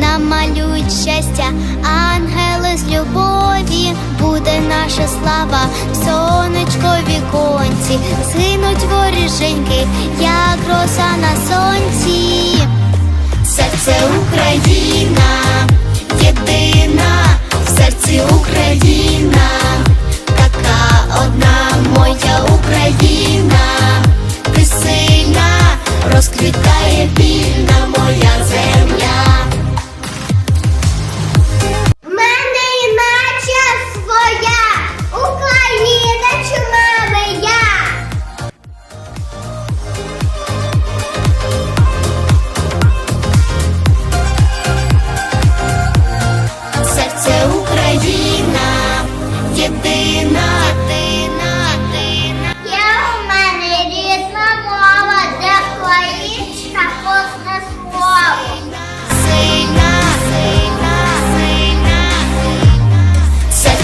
намалюють щастя, ангели з любові, буде наша слава, сонечко віконці, згинуть воріженьки, як роса на сонці. Серце Україна, єдина, в серці Україна,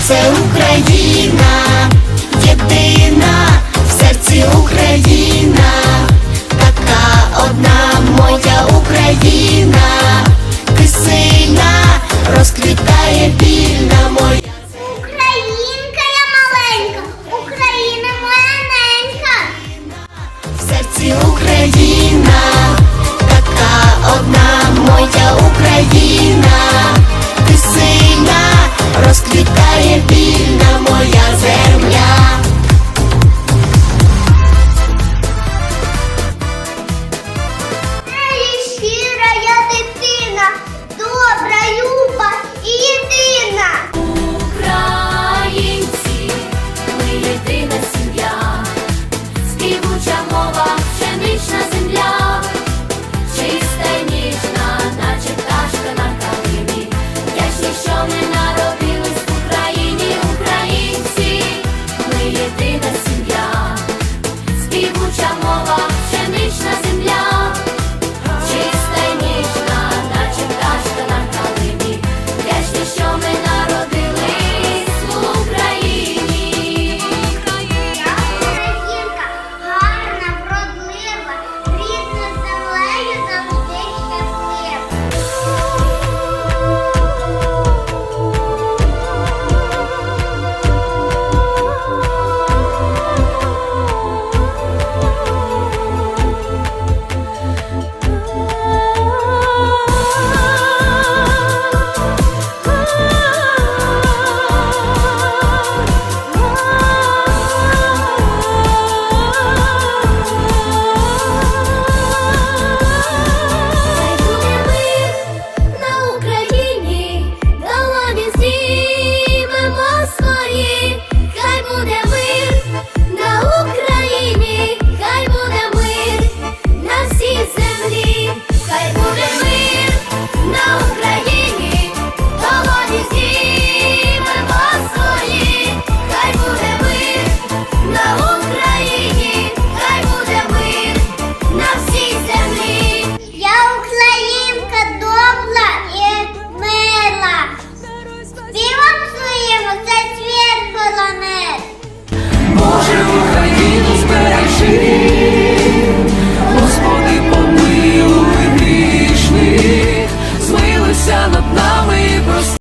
це Україна, єдина в серці Україна, така одна моя Україна, ти сильна, розквітає вільна моя. Українка я маленька, Україна моя ненька. В серці Україна.